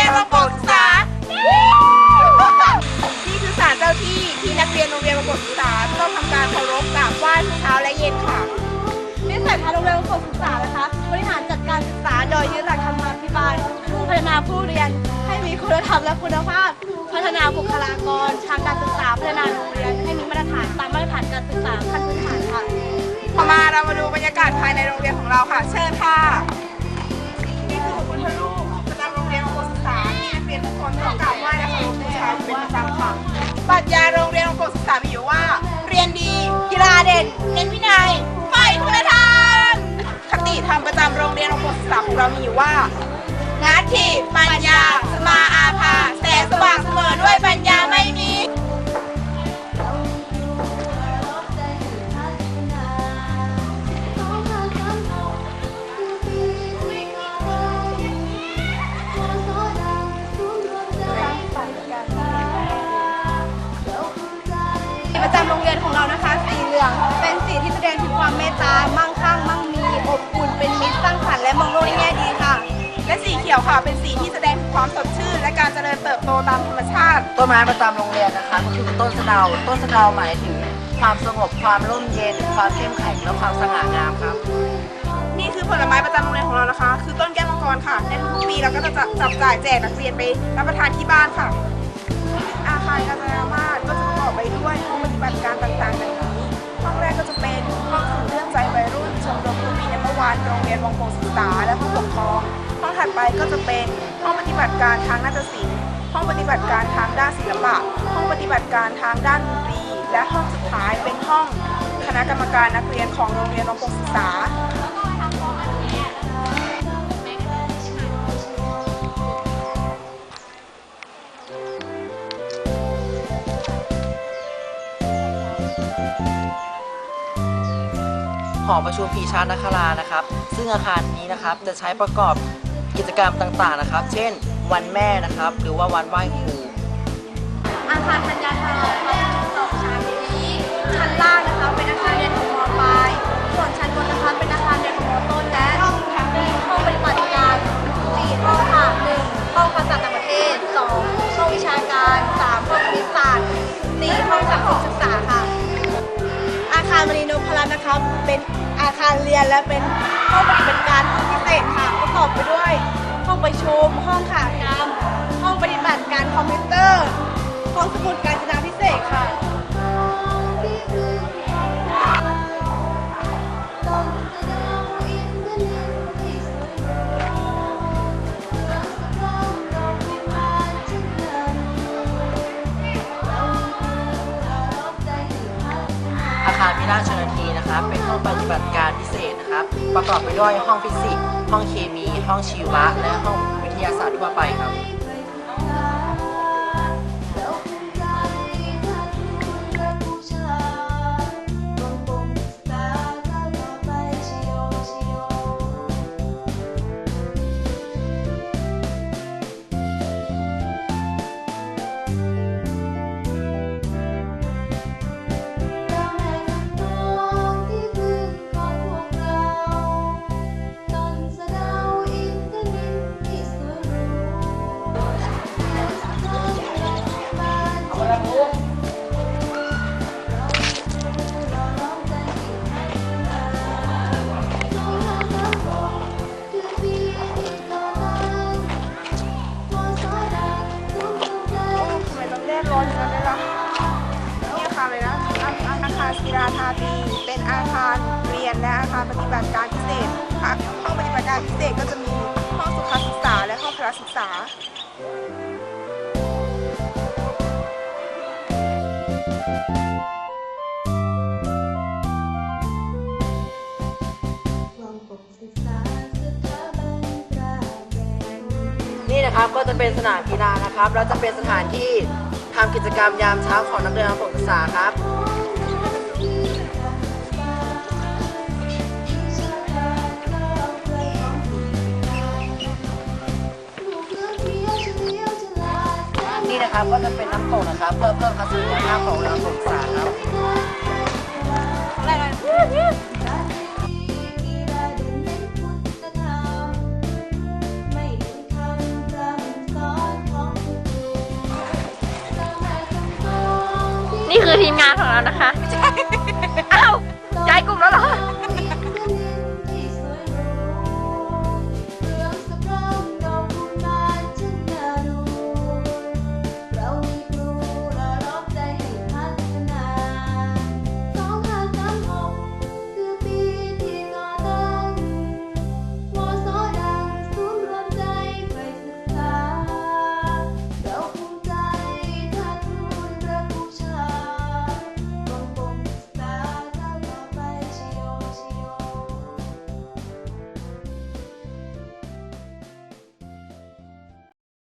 รียนบางโปศึกษานี่คือศาลเจ้าที่ที่นักเรียนโรงเรียนบางโปศึกษาต้องทำการเคารพกราบไหว้ทุกเช้าและเย็นค่ะนิสัยทางโรงเรียนบางโปศึกษานะคะ บริหารจัดการศึกษาโดยยึดหลักธรรมาภิบาลมุ่งพัฒนาผู้เรียนให้มีคุณธรรมและคุณภาพ พัฒนาบุคลากรทางการศึกษาพัฒนาโรงเรียนให้มีมาตรฐานตามมาตรฐานการศึกษาขั้นพื้นฐานค่ะ ต่อมาเรามาดูบรรยากาศภายในโรงเรียนของเราค่ะ เชิญค่ะางโปศึกษามีอยู่ว่า เรียนดี กีฬาเด่น เน้นวินัยไฟคุณธรรมคติธรรมประจำโรงเรียนของโปศึกษาของเรามีอยู่ว่านาทีปัญญา สมาอาภาแสงสว่างเสมอด้วยปัญ ระจำโรงเรียนของเรานะคะสีเหลือง เป็นสีที่แสดงถึงความเมตตา มั่งคั่ง มั่งมี อบอุ่น เป็นมิตรสร้างสรรค์และมองโลกในแง่ดีค่ะ และสีเขียวค่ะ เป็นสีที่แสดงถึงความสดชื่น และการเจริญเติบโตตามธรรมชาติ ต้นไม้ประจำโรงเรียนนะคะก็คือต้นสะเดา ต้นสะเดาหมายถึงความสงบ ความร่มเย็น ความเข้มแข็ง และความสง่างามครับ นี่คือผลไม้ประจำโรงเรียนของเรานะคะ คือต้นแก้วมังกรค่ะ ในทุกๆปีเราก็จะจับจ่ายแจกนักเรียนไปรับประทานที่บ้านค่ะ อาคารการจนามาศก็จะประก อไปด้วยห้องปฏิบัติการต่างๆดังนี้ห้องแรกก็จะเป็นห้องสื่อเรื่องใจวัยรุ่นชมรมผู้มีในเมื่อวานโรงเรียนวังโปงศึกษาและผู้ปกครองห้องถัดไปก็จะเป็นห้องปฏิบัติการทางนาฏศิลป์ห้องปฏิบัติการทางด้านศิลปะ ห้องปฏิบัติการทางด้านดนตรี และห้องสุดท้ายเป็นห้องคณะกรรมการนักเรียนของโรงเรียนวังโปงศึกษา หอประชุมพีชานาคารานะครับ ซึ่งอาคารนี้นะครับจะใช้ประกอบกิจกรรมต่างๆนะครับ เช่น วันแม่นะครับ หรือว่าวันไหว้ครูอาคารธัญญาทาวน์ค่ะสองชั้นนี้ชั้นล่าง นพรัตน์นะคะเป็นอาคารเรียนและเป็นห้องปฏิบัติการพิเศษค่ะประกอบไปด้วย ห้องประชุมห้องขากรรมห้องปฏิบัติการคอมพิวเตอร์ห้องสมุดการจนาพิเศษค่ะอาคารพิราชนี นะครับ เป็นห้องปฏิบัติการพิเศษนะครับ ประกอบไปด้วยห้องฟิสิกส์ ห้องเคมี ห้องชีวะ และห้องวิทยาศาสตร์ทั่วไปครับารศิลาธาปีเป็นอาคารเรียนและอาคารปฏิบัติการพิเศษค่ะห้องปฏิบัติการพิเศษก็จะมีห้องสุขศึกษาและห้องพละศึกษานี่นะครับก็จะเป็นสนามกีฬานะครับแล้วจะเป็นสถานที่ทำกิจกรรมยามเช้าของนักเรียนประถมศึกษาครับ ครับก็จะเป็นน้ำตกนะครับเพิ่มเพิ่มคัสซีภาพของเราสงสารครับนี่คือทีมงานของเรานะคะ